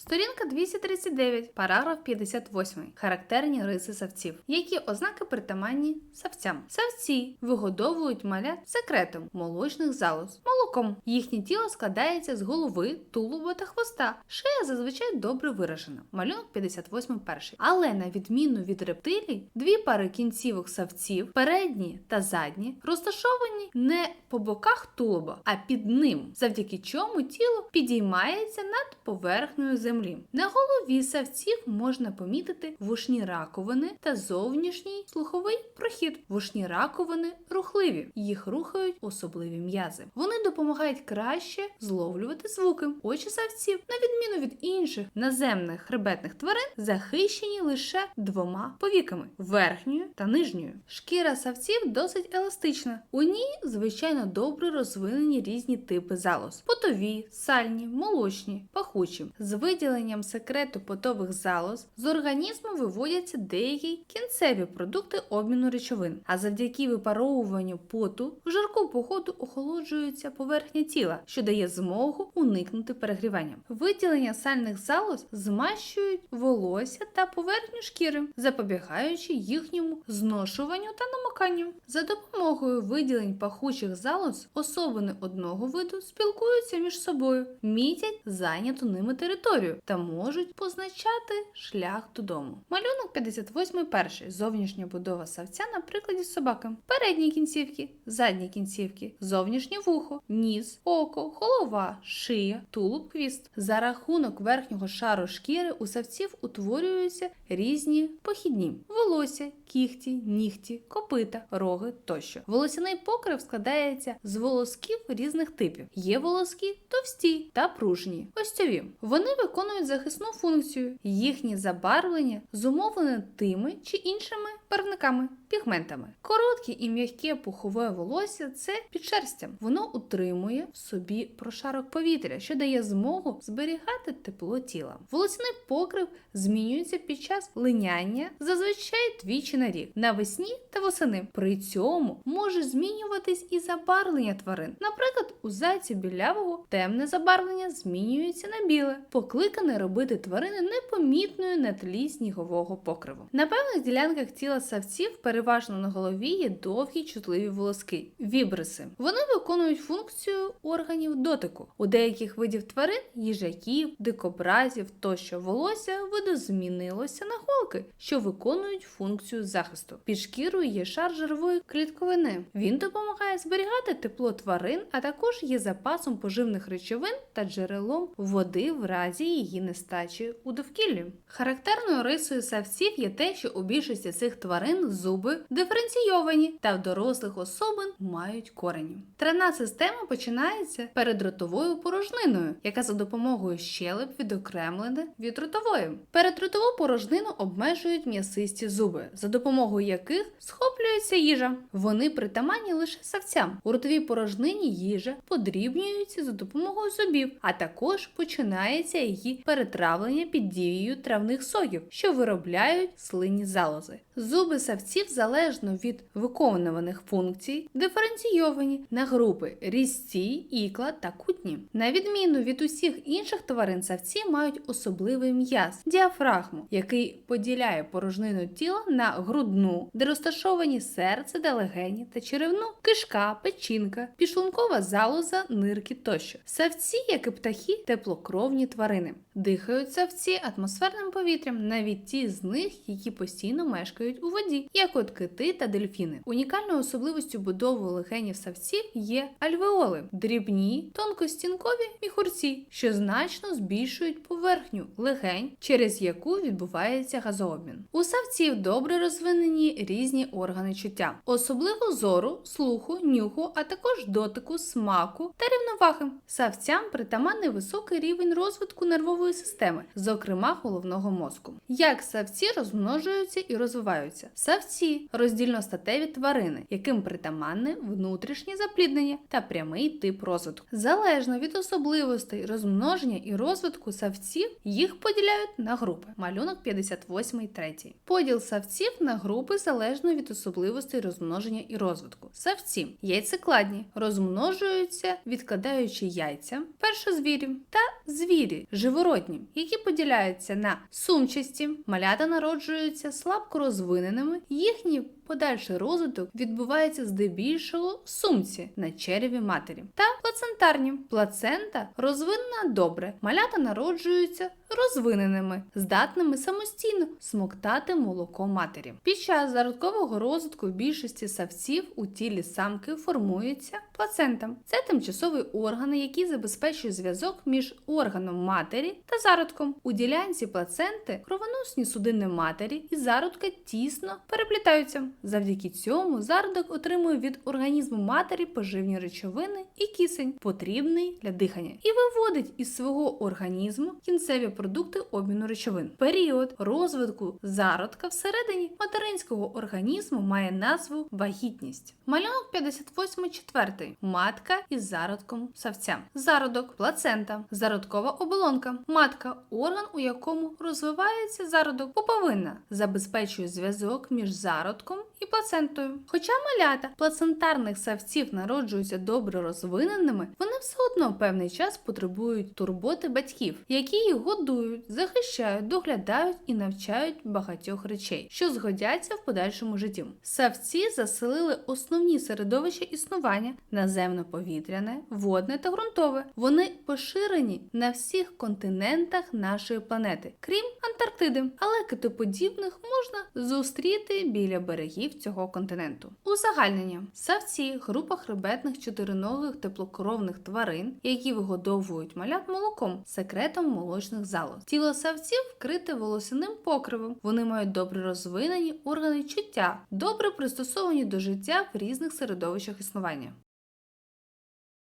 Сторінка 239, параграф 58. Характерні риси савців. Які ознаки притаманні савцям? Савці вигодовують малят секретом молочних залоз, молоком. Їхнє тіло складається з голови, тулуба та хвоста. Шия зазвичай добре виражена. Малюнок 58 перший. Але на відміну від рептилій, дві пари кінцівок савців, передні та задні, розташовані не по боках тулуба, а під ним, завдяки чому тіло підіймається над поверхнею землі. На голові савців можна помітити вушні раковини та зовнішній слуховий прохід. Вушні раковини рухливі, їх рухають особливі м'язи. Вони допомагають краще зловлювати звуки. Очі савців, на відміну від інших наземних хребетних тварин, захищені лише двома повіками верхньою та нижньою. Шкіра савців досить еластична. У ній, звичайно, добре розвинені різні типи залоз: потові, сальні, молочні, пахучі. З виділенням секрету потових залоз з організму виводяться деякі кінцеві продукти обміну речовин. А завдяки випаровуванню поту в жарку погоду охолоджується поверхня тіла, що дає змогу уникнути перегрівання. Виділення сальних залоз змащують волосся та поверхню шкіри, запобігаючи їхньому зношуванню та намоканню. За допомогою виділень пахучих залоз особини одного виду спілкуються між собою, мітять зайняту ними територію та можуть позначати шлях додому. Малюнок 58 перший. Зовнішня будова савця на прикладі собаки. Передні кінцівки, задні кінцівки, зовнішнє вухо, ніс, око, голова, шия, тулуб, хвіст. За рахунок верхнього шару шкіри у савців утворюються різні похідні: волосся, кігті, нігті, копита, роги тощо. Волосяний покрив складається з волосків різних типів. Є волоски товсті та пружні, остьові. Вони виконують захисну функцію. Їхнє забарвлення зумовлене тими чи іншими барвниками, пігментами. Коротке і м'яке пухове волосся це підшерстя. Воно утримує в собі прошарок повітря, що дає змогу зберігати тепло тіла. Волосяний покрив змінюється під час линяння зазвичай двічі на рік навесні та восени. При цьому може змінюватись і забарвлення тварин. Наприклад, у зайця білявого темне забарвлення змінюється на біле, покликане робити тварини непомітною на тлі снігового покриву. На певних ділянках тіла савців, переважно на голові, є довгі чутливі волоски вібриси. Вони виконують функцію органів дотику. У деяких видів тварин, їжаків, дикобразів тощо волосся видозмінилося на голки, що виконують функцію захисту. Під шкірою є шар жирової клітковини. Він допомагає зберігати тепло тварин, а також є запасом поживних речовин та джерелом води в разі її нестачі у довкіллі. Характерною рисою савців є те, що у більшості цих тварин зуби диференційовані та в дорослих особин мають корені. Травна система починається перед ротовою порожниною, яка за допомогою щелеп відокремлена від ротової. Передротову порожнину обмежують м'ясисті зуби, за допомогою яких схоплюється їжа. Вони притаманні лише савцям. У ротовій порожнині їжа подрібнюється за допомогою зубів, а також починається її перетравлення під дією травних соків, що виробляють слинні залози. Зуби савців залежно від виконуваних функцій диференційовані на групи різці, ікла та кутні. На відміну від усіх інших тварин, савці мають особливий м'яз діафрагму, який поділяє порожнину тіла на грудну, де розташовані серце та легені та черевну, кишка, печінка, підшлункова залоза, нирки тощо. Савці, як і птахи, теплокровні тварини. Дихають савці атмосферним повітрям, навіть ті з них, які постійно мешкають у воді, як от кити та дельфіни. Унікальною особливістю будови легенів савців є альвеоли, дрібні, тонкостінкові міхурці, що значно збільшують поверхню легень, через яку відбувається газообмін. У савців добре розвинені різні органи чуття, особливо зору, слуху, нюху, а також дотику, смаку та рівноваги. Савцям притаманний високий рівень розвитку нервової системи, зокрема головного мозку. Як савці розмножуються і розвиваються? Савці савці роздільностатеві тварини, яким притаманне внутрішнє запліднення та прямий тип розвитку. Залежно від особливостей розмноження і розвитку савців, їх поділяють на групи. Малюнок 58 3. Поділ савців на групи залежно від особливостей розмноження і розвитку. Савці яйцекладні розмножуються, відкладаючи яйця першозвірів та звірі живородні, які поділяються на сумчасті, малята народжуються слабко розвиненими, їхній подальший розвиток відбувається здебільшого в сумці на череві матері та плацентарні. Плацента розвинена добре, малята народжуються розвиненими, здатними самостійно смоктати молоко матері. Під час зародкового розвитку більшості савців у тілі самки формується плацента. Це тимчасовий орган, який забезпечує зв'язок між органом матері та зародком. У ділянці плаценти кровоносні судини матері і зародка тісно переплітаються. Завдяки цьому зародок отримує від організму матері поживні речовини і кисень, потрібний для дихання, і виводить із свого організму кінцеві продукти обміну речовин. Період розвитку зародка всередині материнського організму має назву вагітність. Малюнок 58.4. Матка із зародком савця. Зародок, плацента, зародкова оболонка. Матка орган, у якому розвивається зародок. Пуповина забезпечує зв'язок між зародком і плацентою. Хоча малята плацентарних савців народжуються добре розвиненими, вони все одно певний час потребують турботи батьків, які їх годують, захищають, доглядають і навчають багатьох речей, що згодяться в подальшому житті. Савці заселили основні середовища існування наземно-повітряне, водне та ґрунтове. Вони поширені на всіх континентах нашої планети, крім Антарктиди, але китоподібних можна зустріти біля берегів цього континенту. Узагальнення савці група хребетних чотириногих теплокровних тварин, які вигодовують малят молоком, секретом молочних залоз. Тіло савців вкрите волосяним покривом. Вони мають добре розвинені органи чуття, добре пристосовані до життя в різних середовищах існування.